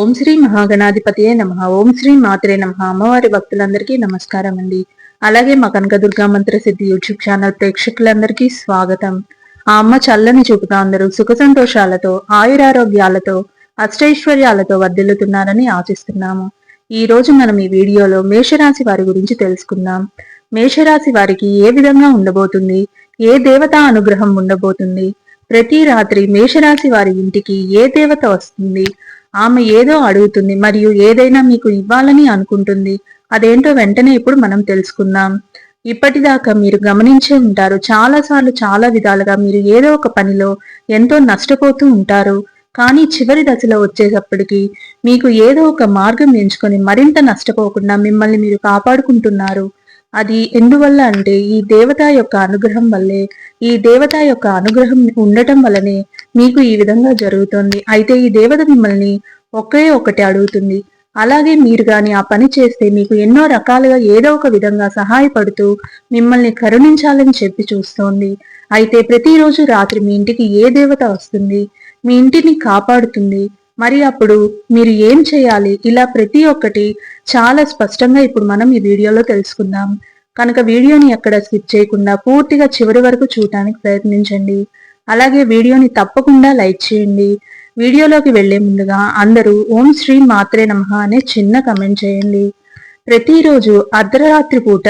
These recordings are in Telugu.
ఓం శ్రీ మహాగణాధిపతియే నమ. ఓం శ్రీ మాత్రే నమ. అమ్మవారి భక్తులందరికీ నమస్కారం అండి. అలాగే మా కనకదుర్గా మంత్ర సిద్ధి యూట్యూబ్ ఛానల్ ప్రేక్షకులందరికీ స్వాగతం. ఆ అమ్మ చల్లని చూపుగా అందరూ సుఖ సంతోషాలతో ఆయురారోగ్యాలతో అష్టైశ్వర్యాలతో వర్ధిల్లుతున్నారని ఆశిస్తున్నాము. ఈ రోజు మనం ఈ వీడియోలో మేషరాశి వారి గురించి తెలుసుకుందాం. మేషరాశి వారికి ఏ విధంగా ఉండబోతుంది? ఏ దేవతా అనుగ్రహం ఉండబోతుంది? ప్రతి రాత్రి మేషరాశి వారి ఇంటికి ఏ దేవత వస్తుంది? ఆమె ఏదో అడుగుతుంది మరియు ఏదైనా మీకు ఇవ్వాలని అనుకుంటుంది. అదేంటో వెంటనే ఇప్పుడు మనం తెలుసుకుందాం. ఇప్పటిదాకా మీరు గమనించే ఉంటారు చాలా సార్లు చాలా విధాలుగా మీరు ఏదో ఒక పనిలో ఎంతో నష్టపోతూ ఉంటారు. కానీ చివరి దశలో వచ్చేటప్పటికి మీకు ఏదో ఒక మార్గం ఎంచుకొని మరింత నష్టపోకుండా మిమ్మల్ని మీరు కాపాడుకుంటున్నారు. అది ఎందువల్ల అంటే ఈ దేవత యొక్క అనుగ్రహం వల్లే ఈ దేవత యొక్క అనుగ్రహం ఉండటం వల్లనే మీకు ఈ విధంగా జరుగుతోంది. అయితే ఈ దేవత మిమ్మల్ని ఒకే ఒకటి అడుగుతుంది. అలాగే మీరు గాని ఆ పని చేస్తే మీకు ఎన్నో రకాలుగా ఏదో ఒక విధంగా సహాయపడుతూ మిమ్మల్ని కరుణించాలని చెప్పి చూస్తోంది. అయితే ప్రతిరోజు రాత్రి మీ ఇంటికి ఏ దేవత వస్తుంది? మీ ఇంటిని కాపాడుతుంది. మరి అప్పుడు మీరు ఏం చేయాలి? ఇలా ప్రతి ఒక్కటి చాలా స్పష్టంగా ఇప్పుడు మనం ఈ వీడియోలో తెలుసుకుందాం. కనుక వీడియోని ఎక్కడ స్కిప్ చేయకుండా పూర్తిగా చివరి వరకు చూడటానికి ప్రయత్నించండి. అలాగే వీడియోని తప్పకుండా లైక్ చేయండి. వీడియోలోకి వెళ్ళే ముందుగా అందరూ ఓం శ్రీ మాత్రే నమ అనే చిన్న కమెంట్ చేయండి. ప్రతిరోజు అర్ధరాత్రి పూట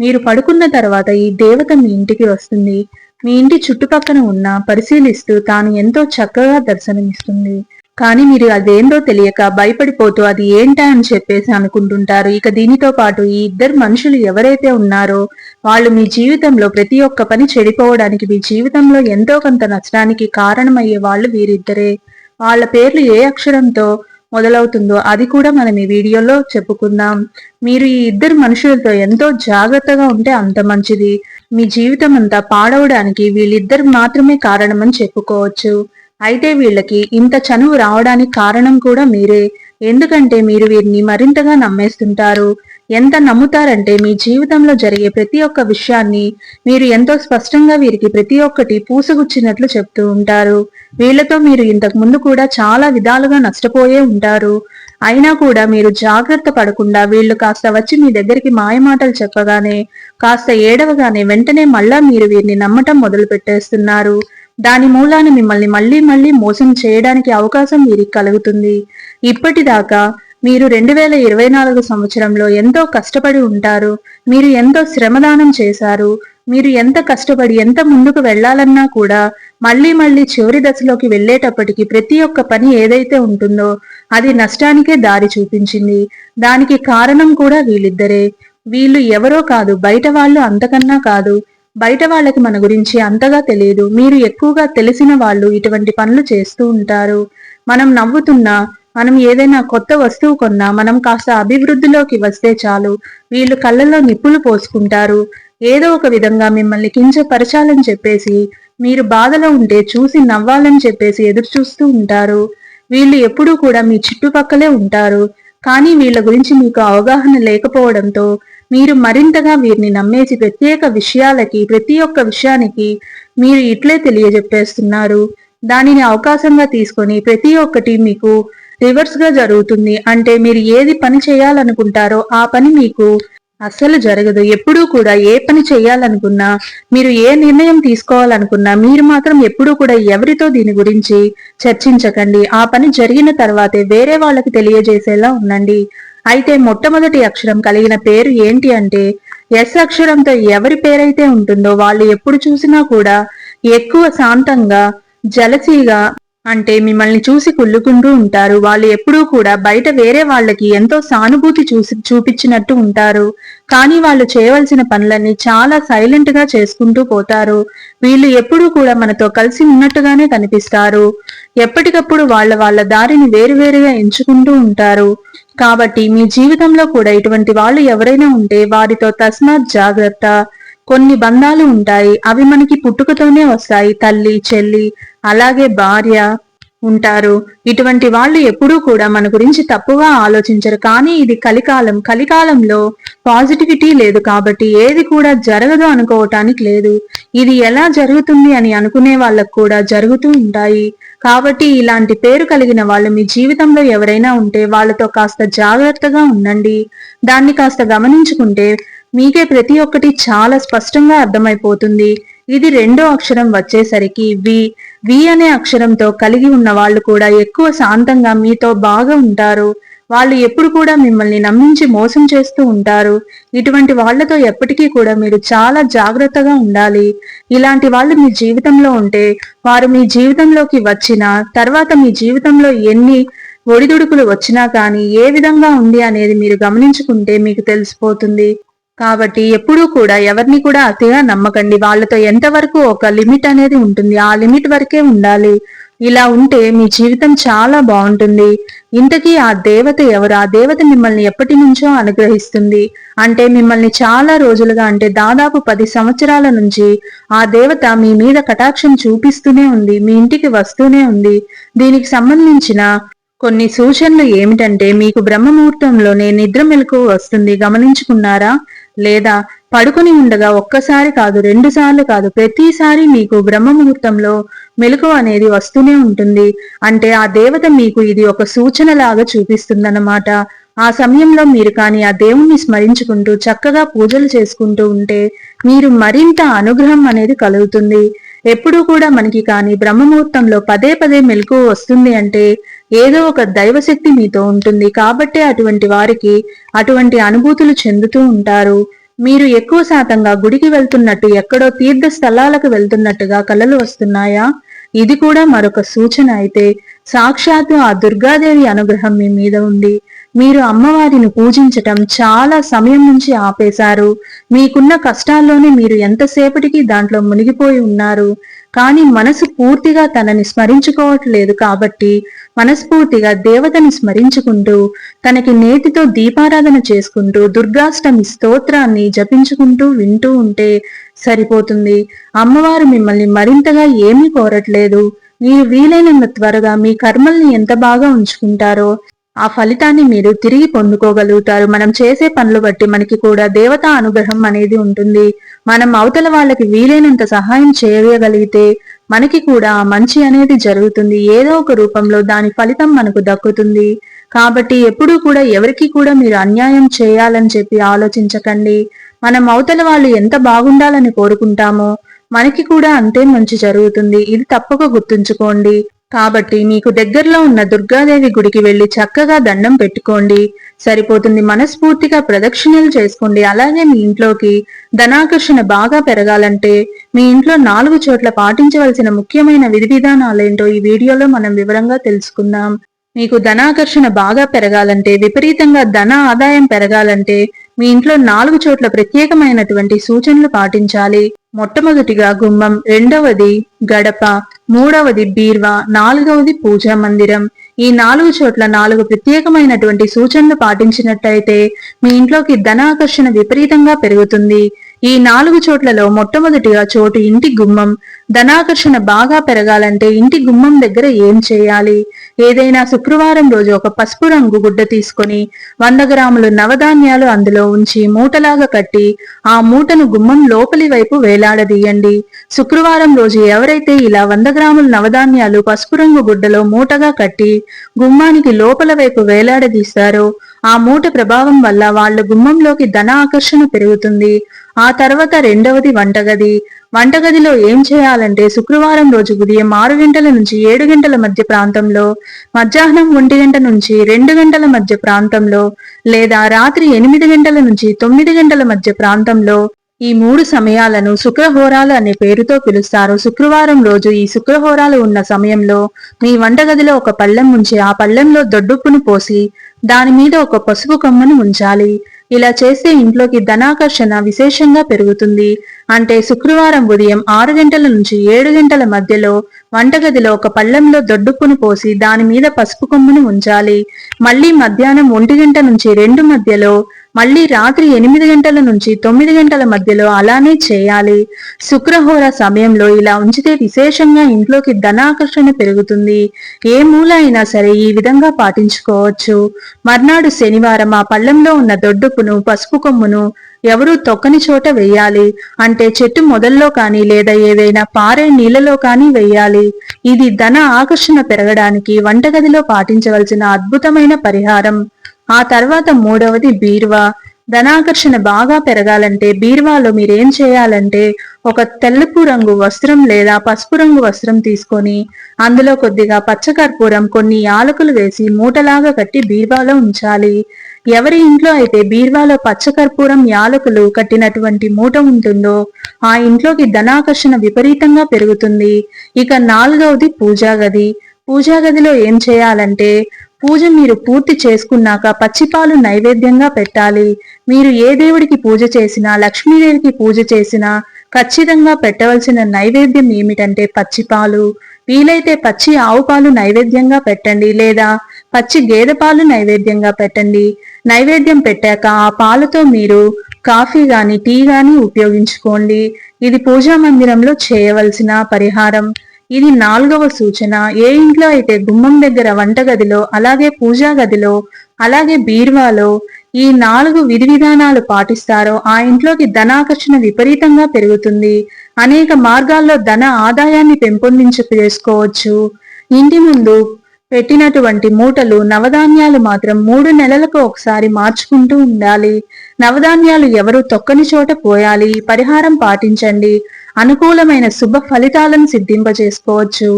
మీరు పడుకున్న తర్వాత ఈ దేవత మీ ఇంటికి వస్తుంది. మీ ఇంటి చుట్టుపక్కన ఉన్న పరిశీలిస్తూ తాను ఎంతో చక్కగా దర్శనమిస్తుంది. కానీ మీరు అదేందో తెలియక భయపడిపోతూ అది ఏంటా అని చెప్పేసి అనుకుంటుంటారు. ఇక దీనితో పాటు ఈ ఇద్దరు మనుషులు ఎవరైతే ఉన్నారో వాళ్ళు మీ జీవితంలో ప్రతి ఒక్క పని చెడిపోవడానికి మీ జీవితంలో ఎంతో కొంత నచ్చడానికి కారణమయ్యే వాళ్ళు వీరిద్దరే. వాళ్ళ పేర్లు ఏ అక్షరంతో మొదలవుతుందో అది కూడా మనం ఈ వీడియోలో చెప్పుకుందాం. మీరు ఈ ఇద్దరు మనుషులతో ఎంతో జాగ్రత్తగా ఉంటే అంత మంచిది. మీ జీవితం అంతా పాడవడానికి వీళ్ళిద్దరు మాత్రమే కారణమని చెప్పుకోవచ్చు. అయితే వీళ్ళకి ఇంత చనువు రావడానికి కారణం కూడా మీరే. ఎందుకంటే మీరు వీరిని మరింతగా నమ్మేస్తుంటారు. ఎంత నమ్ముతారంటే మీ జీవితంలో జరిగే ప్రతి ఒక్క విషయాన్ని మీరు ఎంతో స్పష్టంగా వీరికి ప్రతి ఒక్కటి పూసగుచ్చినట్లు చెప్తూ ఉంటారు. వీళ్ళతో మీరు ఇంతకు ముందు కూడా చాలా విధాలుగా నష్టపోయే ఉంటారు. అయినా కూడా మీరు జాగ్రత్త పడకుండా వీళ్ళు కాస్త వచ్చి మీ దగ్గరికి మాయమాటలు చెప్పగానే కాస్త ఏడవగానే వెంటనే మళ్ళా మీరు వీరిని నమ్మటం మొదలు పెట్టేస్తున్నారు దాని మూలాన మిమ్మల్ని మళ్ళీ మళ్ళీ మోసం చేయడానికి అవకాశం వీరికి కలుగుతుంది. ఇప్పటిదాకా మీరు రెండు వేల ఇరవై నాలుగు సంవత్సరంలో ఎంతో కష్టపడి ఉంటారు మీరు ఎంతో శ్రమదానం చేశారు మీరు ఎంత కష్టపడి ఎంత ముందుకు వెళ్ళాలన్నా కూడా మళ్ళీ మళ్ళీ చివరి దశలోకి వెళ్ళేటప్పటికి ప్రతి ఒక్క పని ఏదైతే ఉంటుందో అది నష్టానికే దారి చూపించింది. దానికి కారణం కూడా వీళ్ళిద్దరే. వీళ్ళు ఎవరో కాదు బయట వాళ్ళు అంతకన్నా కాదు బయట వాళ్ళకి మన గురించి అంతగా తెలియదు. మీరు ఎక్కువగా తెలిసిన వాళ్ళు ఇటువంటి పనులు చేస్తూ ఉంటారు. మనం నవ్వుతున్నా మనం ఏదైనా కొత్త వస్తువు కొన్నా మనం కాస్త అభివృద్ధిలోకి వస్తే చాలు. వీళ్ళు కళ్ళలో నిప్పులు పోసుకుంటారు. ఏదో ఒక విధంగా మిమ్మల్ని కించపరచాలని చెప్పేసి మీరు బాధలో ఉంటే చూసి నవ్వాలని చెప్పేసి ఎదురు చూస్తూ ఉంటారు. వీళ్ళు ఎప్పుడూ కూడా మీ చుట్టుపక్కలే ఉంటారు. కానీ వీళ్ళ గురించి మీకు అవగాహన లేకపోవడంతో మీరు మరింతగా వీరిని నమ్మేసి ప్రత్యేక విషయాలకి ప్రతి ఒక్క విషయానికి మీరు ఇట్లే తెలియజెప్పేస్తున్నారు. దానిని అవకాశంగా తీసుకొని ప్రతి ఒక్కటి మీకు రివర్స్గా జరుగుతుంది. అంటే మీరు ఏది పని చేయాలనుకుంటారో ఆ పని మీకు అస్సలు జరగదు. ఎప్పుడూ కూడా ఏ పని చేయాలనుకున్నా మీరు ఏ నిర్ణయం తీసుకోవాలనుకున్నా మీరు మాత్రం ఎప్పుడూ కూడా ఎవరితో దీని గురించి చర్చించకండి. ఆ పని జరిగిన తర్వాతే వేరే వాళ్ళకి తెలియజేసేలా ఉండండి. అయితే మొట్టమొదటి అక్షరం కలిగిన పేరు ఏంటి అంటే ఎస్ అక్షరంతో ఎవరి పేరైతే ఉంటుందో వాళ్ళు ఎప్పుడు చూసినా కూడా ఎక్కువ శాంతంగా జలసీగా అంటే మిమ్మల్ని చూసి కుళ్ళుకుంటూ ఉంటారు. వాళ్ళు ఎప్పుడూ కూడా బయట వేరే వాళ్ళకి ఎంతో సానుభూతి చూసి చూపించినట్టు ఉంటారు. కానీ వాళ్ళు చేయవలసిన పనులన్నీ చాలా సైలెంట్గా చేసుకుంటూ పోతారు. వీళ్ళు ఎప్పుడూ కూడా మనతో కలిసి ఉన్నట్టుగానే కనిపిస్తారు. ఎప్పటికప్పుడు వాళ్ళ వాళ్ళ దారిని వేరువేరుగా ఎంచుకుంటూ ఉంటారు. కాబట్టి మీ జీవితంలో కూడా ఇటువంటి వాళ్ళు ఎవరైనా ఉంటే వారితో తస్మాత్ జాగ్రత్త. కొన్ని బంధాలు ఉంటాయి. అవి మనకి పుట్టుకతోనే వస్తాయి. తల్లి చెల్లి అలాగే భార్య ఉంటారు. ఇటువంటి వాళ్ళు ఎప్పుడూ కూడా మన గురించి తప్పుగా ఆలోచించరు. కానీ ఇది కలికాలం. కలికాలంలో పాజిటివిటీ లేదు కాబట్టి ఏది కూడా జరగదు అనుకోవటానికి లేదు. ఇది ఎలా జరుగుతుంది అని అనుకునే వాళ్ళకు కూడా జరుగుతూ ఉంటాయి. కాబట్టి ఇలాంటి పేరు కలిగిన వాళ్ళు మీ జీవితంలో ఎవరైనా ఉంటే వాళ్ళతో కాస్త జాగ్రత్తగా ఉండండి. దాన్ని కాస్త గమనించుకుంటే మీకే ప్రతి ఒక్కటి చాలా స్పష్టంగా అర్థమైపోతుంది. ఇది రెండో అక్షరం వచ్చేసరికి వి. వి అనే అక్షరంతో కలిగి ఉన్న వాళ్ళు కూడా ఎక్కువ శాంతంగా మీతో బాగా ఉంటారు. వాళ్ళు ఎప్పుడు కూడా మిమ్మల్ని నమ్మించి మోసం చేస్తూ ఉంటారు. ఇటువంటి వాళ్ళతో ఎప్పటికీ కూడా మీరు చాలా జాగ్రత్తగా ఉండాలి. ఇలాంటి వాళ్ళు మీ జీవితంలో ఉంటే వారు మీ జీవితంలోకి వచ్చిన తర్వాత మీ జీవితంలో ఎన్ని ఒడిదుడుకులు వచ్చినా కానీ ఏ విధంగా ఉంది అనేది మీరు గమనించుకుంటే మీకు తెలిసిపోతుంది. కాబట్టి ఎప్పుడూ కూడా ఎవరిని కూడా అతిగా నమ్మకండి. వాళ్ళతో ఎంతవరకు ఒక లిమిట్ అనేది ఉంటుంది ఆ లిమిట్ వరకే ఉండాలి. ఇలా ఉంటే మీ జీవితం చాలా బాగుంటుంది. ఇంతకీ ఆ దేవత ఎవరు? ఆ దేవత మిమ్మల్ని ఎప్పటి నుంచో అనుగ్రహిస్తుంది. అంటే మిమ్మల్ని చాలా రోజులుగా అంటే దాదాపు పది సంవత్సరాల నుంచి ఆ దేవత మీ మీద కటాక్షం చూపిస్తూనే ఉంది మీ ఇంటికి వస్తూనే ఉంది. దీనికి సంబంధించిన కొన్ని సూచనలు ఏమిటంటే మీకు బ్రహ్మముహూర్తంలోనే నిద్ర మెలకు వస్తుంది. గమనించుకున్నారా? లేదా పడుకుని ఉండగా ఒక్కసారి కాదు రెండు సార్లు కాదు ప్రతిసారి మీకు బ్రహ్మ ముహూర్తంలో మెలకు అనేది వస్తూనే ఉంటుంది. అంటే ఆ దేవత మీకు ఇది ఒక సూచన లాగా చూపిస్తుందన్నమాట. ఆ సమయంలో మీరు కానీ ఆ దేవుణ్ణి స్మరించుకుంటూ చక్కగా పూజలు చేసుకుంటూ ఉంటే మీరు మరింత అనుగ్రహం అనేది కలుగుతుంది. ఎప్పుడూ కూడా మనకి కానీ బ్రహ్మముహూర్తంలో పదే పదే మెలకు వస్తుంది అంటే ఏదో ఒక దైవశక్తి మీతో ఉంటుంది. కాబట్టే అటువంటి వారికి అటువంటి అనుభూతులు చెందుతూ ఉంటారు. మీరు ఎక్కువ శాతంగా గుడికి వెళ్తున్నట్టు ఎక్కడో తీర్థ స్థలాలకు వెళ్తున్నట్టుగా కలలు వస్తున్నాయా? ఇది కూడా మరొక సూచన అయితే. సాక్షాత్తు ఆ దుర్గాదేవి అనుగ్రహం మీ మీద ఉంది. మీరు అమ్మవారిని పూజించటం చాలా సమయం నుంచి ఆపేశారు. మీకున్న కష్టాల్లోనే మీరు ఎంతసేపటికి దాంట్లో మునిగిపోయి ఉన్నారు. కానీ మనసు పూర్తిగా తనని స్మరించుకోవట్లేదు కాబట్టి మనస్ఫూర్తిగా దేవతని స్మరించుకుంటూ తనకి నేతితో దీపారాధన చేసుకుంటూ దుర్గాష్టమి స్తోత్రాన్ని జపించుకుంటూ వింటూ ఉంటే సరిపోతుంది. అమ్మవారు మిమ్మల్ని మరింతగా ఏమీ కోరట్లేదు. మీరు వీలైనంత త్వరగా మీ కర్మల్ని ఎంత బాగా ఉంచుకుంటారో ఆ ఫలితాన్ని మీరు తిరిగి పొందుకోగలుగుతారు. మనం చేసే పనులు బట్టి మనకి కూడా దేవతా అనుగ్రహం అనేది ఉంటుంది. మనం అవతల వాళ్ళకి వీలైనంత సహాయం చేయగలిగితే మనకి కూడా మంచి అనేది జరుగుతుంది. ఏదో ఒక రూపంలో దాని ఫలితం మనకు దక్కుతుంది. కాబట్టి ఎప్పుడూ కూడా ఎవరికి కూడా మీరు అన్యాయం చేయాలని చెప్పి ఆలోచించకండి. మనం అవతల వాళ్ళు ఎంత బాగుండాలని కోరుకుంటామో మనకి కూడా అంతే మంచి జరుగుతుంది. ఇది తప్పక గుర్తుంచుకోండి. కాబట్టి మీకు దగ్గరలో ఉన్న దుర్గాదేవి గుడికి వెళ్ళి చక్కగా దండం పెట్టుకోండి. సరిపోతుంది మనస్ఫూర్తిగా ప్రదక్షిణలు చేసుకోండి. అలాగే మీ ఇంట్లోకి ధనాకర్షణ బాగా పెరగాలంటే మీ ఇంట్లో నాలుగు చోట్ల పాటించవలసిన ముఖ్యమైన విధి విధానాలేంటో ఈ వీడియోలో మనం వివరంగా తెలుసుకుందాం. మీకు ధనాకర్షణ బాగా పెరగాలంటే విపరీతంగా ధన ఆదాయం పెరగాలంటే మీ ఇంట్లో నాలుగు చోట్ల ప్రత్యేకమైనటువంటి సూచనలు పాటించాలి. మొట్టమొదటిగా గుమ్మం రెండవది గడప మూడవది బీర్వా నాలుగవది పూజా మందిరం. ఈ నాలుగు చోట్ల నాలుగు ప్రత్యేకమైనటువంటి సూచనలు పాటించినట్టయితే మీ ఇంట్లోకి ధనాకర్షణ విపరీతంగా పెరుగుతుంది. ఈ నాలుగు చోట్లలో మొట్టమొదటిగా చోటు ఇంటి గుమ్మం. ధనాకర్షణ బాగా పెరగాలంటే ఇంటి గుమ్మం దగ్గర ఏం చేయాలి? ఏదైనా శుక్రవారం రోజు ఒక పసుపు రంగు గుడ్డ తీసుకొని వంద గ్రాములు నవధాన్యాలు అందులో ఉంచి మూటలాగా కట్టి ఆ మూటను గుమ్మం లోపలి వైపు వేలాడదీయండి. శుక్రవారం రోజు ఎవరైతే ఇలా వంద గ్రాముల నవధాన్యాలు పసుపు రంగు గుడ్డలో మూటగా కట్టి గుమ్మానికి లోపల వైపు వేలాడదీస్తారో ఆ మూట ప్రభావం వల్ల వాళ్ళ గుమ్మంలోకి ధన ఆకర్షణ పెరుగుతుంది. ఆ తర్వాత రెండవది వంటగది. వంటగదిలో ఏం చేయాలంటే శుక్రవారం రోజు ఉదయం ఆరు గంటల నుంచి ఏడు గంటల మధ్య ప్రాంతంలో మధ్యాహ్నం ఒంటి గంట నుంచి రెండు గంటల మధ్య ప్రాంతంలో లేదా రాత్రి ఎనిమిది గంటల నుంచి తొమ్మిది గంటల మధ్య ప్రాంతంలో ఈ మూడు సమయాలను శుక్రహోరాలు అనే పేరుతో పిలుస్తారు. శుక్రవారం రోజు ఈ శుక్రహోరాలు ఉన్న సమయంలో మీ వంటగదిలో ఒక పళ్ళెం ఉంచి ఆ పళ్ళెంలో దొడ్డుప్పును పోసి దాని మీద ఒక పసుపు కొమ్మను ఉంచాలి. ఇలా చేస్తే ఇంట్లోకి ధనాకర్షణ విశేషంగా పెరుగుతుంది. అంటే శుక్రవారం ఉదయం ఆరు గంటల నుంచి ఏడు గంటల మధ్యలో వంటగదిలో ఒక పళ్ళెంలో దొడ్డుప్పును పోసి దాని మీద పసుపు కొమ్మును ఉంచాలి. మళ్ళీ మధ్యాహ్నం ఒంటి గంట నుంచి రెండు మధ్యలో మళ్ళీ రాత్రి ఎనిమిది గంటల నుంచి తొమ్మిది గంటల మధ్యలో అలానే చేయాలి. శుక్రహోర సమయంలో ఇలా ఉంచితే విశేషంగా ఇంట్లోకి ధనాకర్షణ పెరుగుతుంది. ఏ మూల అయినా సరే ఈ విధంగా పాటించుకోవచ్చు. మర్నాడు శనివారం ఆ పళ్ళెంలో ఉన్న దొడ్డుపును పసుపు కొమ్మును ఎవరూ తొక్కని చోట వెయ్యాలి అంటే చెట్టు మొదల్లో కానీ లేదా ఏదైనా పారే నీళ్ళలో కానీ వెయ్యాలి ఇది ధన ఆకర్షణ పెరగడానికి వంటగదిలో పాటించవలసిన అద్భుతమైన పరిహారం. ఆ తర్వాత మూడవది బీరువా. ధనాకర్షణ బాగా పెరగాలంటే బీరువాలో మీరేం చేయాలంటే ఒక తెల్లపు రంగు వస్త్రం లేదా పసుపు రంగు వస్త్రం తీసుకొని అందులో కొద్దిగా పచ్చకర్పూరం కొన్ని యాలకులు వేసి మూటలాగా కట్టి బీరువాలో ఉంచాలి. ఎవరి ఇంట్లో అయితే బీర్వాలో పచ్చకర్పూరం యాలకులు కట్టినటువంటి మూట ఉంటుందో ఆ ఇంట్లోకి ధనాకర్షణ విపరీతంగా పెరుగుతుంది. ఇక నాలుగవది పూజా గది. పూజా గదిలో ఏం చేయాలంటే పూజ మీరు పూర్తి చేసుకున్నాక పచ్చిపాలు నైవేద్యంగా పెట్టాలి. మీరు ఏ దేవుడికి పూజ చేసినా లక్ష్మీదేవికి పూజ చేసినా ఖచ్చితంగా పెట్టవలసిన నైవేద్యం ఏమిటంటే పచ్చిపాలు. వీలైతే పచ్చి ఆవు పాలు నైవేద్యంగా పెట్టండి లేదా పచ్చి గేదె పాలు నైవేద్యంగా పెట్టండి. నైవేద్యం పెట్టాక ఆ పాలతో మీరు కాఫీ గాని టీ గాని ఉపయోగించుకోండి. ఇది పూజా మందిరంలో చేయవలసిన పరిహారం. ఇది నాలుగవ సూచన. ఏ ఇంట్లో అయితే గుమ్మం దగ్గర వంటగదిలో అలాగే పూజా గదిలో అలాగే బీర్వాలో ఈ నాలుగు విధి విధానాలు పాటిస్తారో ఆ ఇంట్లోకి ధనాకర్షణ విపరీతంగా పెరుగుతుంది. అనేక మార్గాల్లో ధన ఆదాయాన్ని పెంపొందించ చేసుకోవచ్చు ఇంటి ముందు పెట్టినటువంటి మూటలు నవధాన్యాలు మాత్రం మూడు నెలలకు ఒకసారి మార్చుకుంటూ ఉండాలి. నవధాన్యాలు ఎవరు తొక్కని చోట పోయాలి. పరిహారం పాటించండి. అనుకూలమైన శుభ ఫలితాలను సిద్ధింపజేసుకోవచ్చు.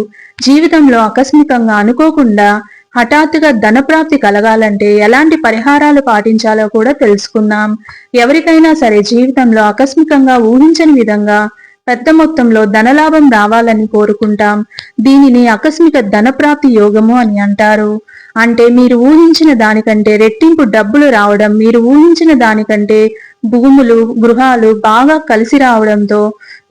జీవితంలో ఆకస్మికంగా అనుకోకుండా హఠాత్తుగా ధనప్రాప్తి కలగాలంటే ఎలాంటి పరిహారాలు పాటించాలో కూడా తెలుసుకుందాం. ఎవరికైనా సరే జీవితంలో ఆకస్మికంగా ఊహించని విధంగా పెద్ద మొత్తంలో ధనలాభం రావాలని కోరుకుంటాం. దీనిని ఆకస్మిక ధనప్రాప్తి యోగము అని అంటారు. అంటే మీరు ఊహించిన దానికంటే రెట్టింపు డబ్బులు రావడం మీరు ఊహించిన దానికంటే భూములు గృహాలు బాగా కలిసి రావడంతో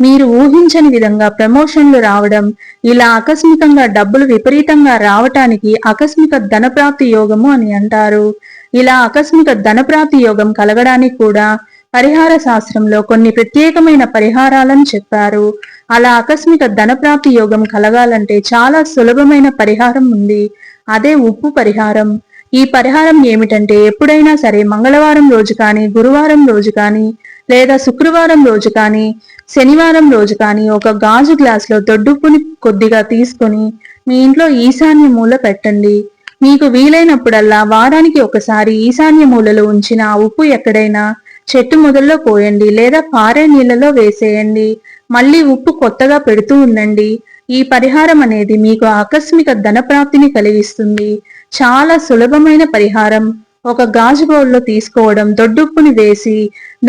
మీరు ఊహించని విధంగా ప్రమోషన్లు రావడం ఇలా ఆకస్మికంగా డబ్బులు విపరీతంగా రావటానికి ఆకస్మిక ధనప్రాప్తి యోగము అని అంటారు. ఇలా ఆకస్మిక ధనప్రాప్తి యోగం కలగడానికి కూడా పరిహార శాస్త్రంలో కొన్ని ప్రత్యేకమైన పరిహారాలను చెప్పారు. అలా ఆకస్మిక ధనప్రాప్తి యోగం కలగాలంటే చాలా సులభమైన పరిహారం ఉంది. అదే ఉప్పు పరిహారం. ఈ పరిహారం ఏమిటంటే ఎప్పుడైనా సరే మంగళవారం రోజు కానీ గురువారం రోజు కానీ లేదా శుక్రవారం రోజు కానీ శనివారం రోజు కానీ ఒక గాజు గ్లాసులో దొడ్డుప్పుని కొద్దిగా తీసుకొని మీ ఇంట్లో ఈశాన్య మూల పెట్టండి. మీకు వీలైనప్పుడల్లా వారానికి ఒకసారి ఈశాన్య మూలలో ఉంచిన ఉప్పు ఎక్కడైనా చెట్టు మొదల్లో పోయండి లేదా పారే నీళ్ళలో వేసేయండి. మళ్ళీ ఉప్పు కొత్తగా పెడుతూ ఉండండి. ఈ పరిహారం అనేది మీకు ఆకస్మిక ధనప్రాప్తిని కలిగిస్తుంది. చాలా సులభమైన పరిహారం. ఒక గాజు బౌల్లో తీసుకోవడం దొడ్డుప్పుని వేసి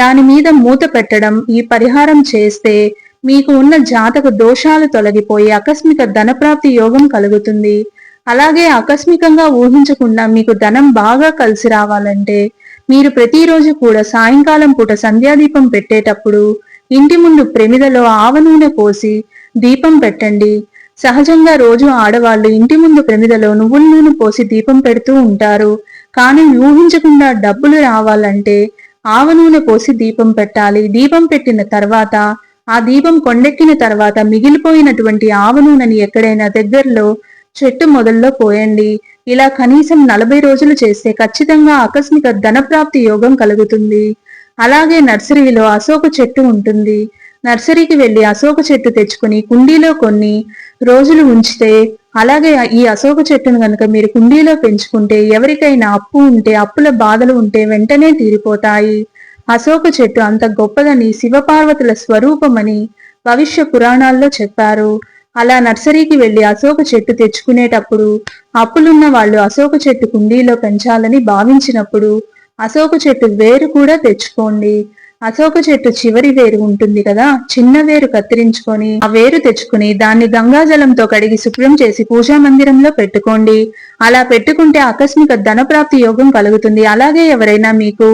దాని మీద మూత పెట్టడం ఈ పరిహారం చేస్తే మీకు ఉన్న జాతక దోషాలు తొలగిపోయి ఆకస్మిక ధనప్రాప్తి యోగం కలుగుతుంది. అలాగే ఆకస్మికంగా ఊహించకుండా మీకు ధనం బాగా కలిసి రావాలంటే మీరు ప్రతిరోజు కూడా సాయంకాలం పూట సంధ్యాదీపం పెట్టేటప్పుడు ఇంటి ముందు ప్రమిదలో ఆవ నూనె పోసి దీపం పెట్టండి. సహజంగా రోజు ఆడవాళ్ళు ఇంటి ముందు ప్రమిదలో నువ్వుల నూనె పోసి దీపం పెడుతూ ఉంటారు. కానీ ఊహించకుండా డబ్బులు రావాలంటే ఆవ నూనె పోసి దీపం పెట్టాలి. దీపం పెట్టిన తర్వాత ఆ దీపం కొండెక్కిన తర్వాత మిగిలిపోయినటువంటి ఆవ నూనెని ఎక్కడైనా దగ్గరలో చెట్టు మొదల్లో పోయండి. ఇలా కనీసం నలభై రోజులు చేస్తే ఖచ్చితంగా ఆకస్మిక ధనప్రాప్తి యోగం కలుగుతుంది. అలాగే నర్సరీలో అశోక చెట్టు ఉంటుంది. నర్సరీకి వెళ్ళి అశోక చెట్టు తెచ్చుకుని కుండీలో కొన్ని రోజులు ఉంచితే అలాగే ఈ అశోక చెట్టును కనుక మీరు కుండీలో పెంచుకుంటే ఎవరికైనా అప్పు ఉంటే అప్పుల బాధలు ఉంటే వెంటనే తీరిపోతాయి. అశోక చెట్టు అంత గొప్పదని శివపార్వతుల స్వరూపమని భవిష్య పురాణాల్లో చెప్పారు. అలా నర్సరీకి వెళ్ళి అశోక చెట్టు తెచ్చుకునేటప్పుడు అప్పులున్న వాళ్ళు అశోక చెట్టు కుండీలో పెంచాలని భావించినప్పుడు అశోక చెట్టు వేరు కూడా తెచ్చుకోండి. అశోక చెట్టు చివరి వేరు ఉంటుంది కదా చిన్న వేరు కత్తిరించుకొని ఆ వేరు తెచ్చుకుని దాన్ని గంగాజలంతో కడిగి శుభ్రం చేసి పూజా మందిరంలో పెట్టుకోండి. అలా పెట్టుకుంటే ఆకస్మిక ధనప్రాప్తి యోగం కలుగుతుంది. అలాగే ఎవరైనా మీకు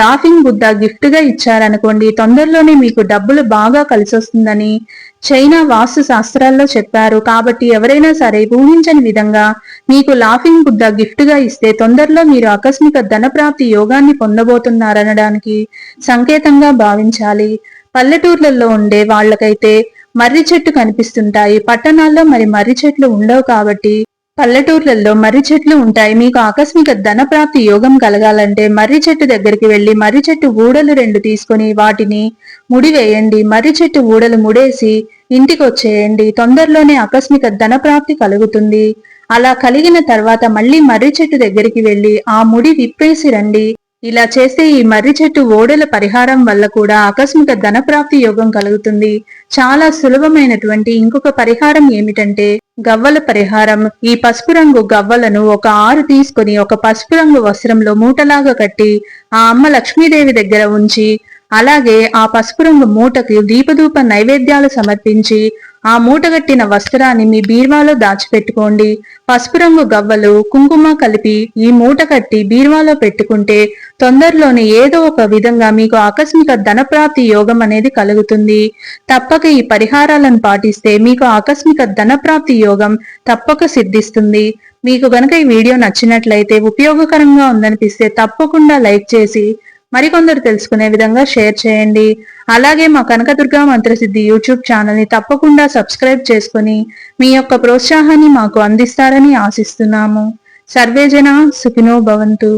లాఫింగ్ బుద్ధ గిఫ్ట్గా ఇచ్చారనుకోండి తొందరలోనే మీకు డబ్బులు బాగా కలిసి వస్తుందని చైనా వాస్తు శాస్త్రాల్లో చెప్పారు కాబట్టి ఎవరైనా సరే ఊహించని విధంగా మీకు లాఫింగ్ బుద్ధ గిఫ్ట్గా ఇస్తే తొందరలో మీరు ఆకస్మిక ధనప్రాప్తి యోగాన్ని పొందబోతున్నారనడానికి సంకేతంగా భావించాలి. పల్లెటూర్లలో ఉండే వాళ్ళకైతే మర్రి చెట్టు కనిపిస్తుంటాయి. పట్టణాల్లో మరి మర్రి చెట్లు ఉండవు కాబట్టి పల్లెటూర్లలో మర్రి చెట్లు ఉంటాయి. మీకు ఆకస్మిక ధనప్రాప్తి యోగం కలగాలంటే మర్రి చెట్టు దగ్గరికి వెళ్ళి మర్రి చెట్టు ఊడలు రెండు తీసుకొని వాటిని ముడివేయండి. మర్రి చెట్టు ఊడలు ముడేసి ఇంటికి వచ్చేయండి తొందరలోనే ఆకస్మిక ధనప్రాప్తి కలుగుతుంది. అలా కలిగిన తర్వాత మళ్ళీ మర్రి చెట్టు దగ్గరికి వెళ్ళి ఆ ముడి విప్పేసి రండి. ఇలా చేస్తే ఈ మర్రి చెట్టు ఓడల పరిహారం వల్ల కూడా ఆకస్మిక ధనప్రాప్తి యోగం కలుగుతుంది. చాలా సులభమైనటువంటి ఇంకొక పరిహారం ఏమిటంటే గవ్వల పరిహారం. ఈ పసుపు రంగు గవ్వలను ఒక ఆరు తీసుకుని ఒక పసుపు రంగు వస్త్రంలో మూటలాగా కట్టి ఆ అమ్మ లక్ష్మీదేవి దగ్గర ఉంచి అలాగే ఆ పసుపు రంగు మూటకి దీపదూప నైవేద్యాలు సమర్పించి ఆ మూటగట్టిన వస్త్రాన్ని మీ బీర్వాలో దాచిపెట్టుకోండి. పసుపు రంగు గవ్వలు కుంకుమ కలిపి ఈ మూట కట్టి బీర్వాలో పెట్టుకుంటే తొందరలోనే ఏదో ఒక విధంగా మీకు ఆకస్మిక ధనప్రాప్తి యోగం అనేది కలుగుతుంది. తప్పక ఈ పరిహారాలను పాటిస్తే మీకు ఆకస్మిక ధనప్రాప్తి యోగం తప్పక సిద్ధిస్తుంది. మీకు గనక ఈ వీడియో నచ్చినట్లయితే ఉపయోగకరంగా ఉందనిపిస్తే తప్పకుండా లైక్ చేసి మరికొందరు తెలుసుకునే విధంగా షేర్ చేయండి. అలాగే మా కనకదుర్గా మంత్రసిద్ధి యూట్యూబ్ ఛానల్ని తప్పకుండా సబ్స్క్రైబ్ చేసుకుని మీ యొక్క ప్రోత్సాహాన్ని మాకు అందిస్తారని ఆశిస్తున్నాము. సర్వేజన సుఖినో భవంతు.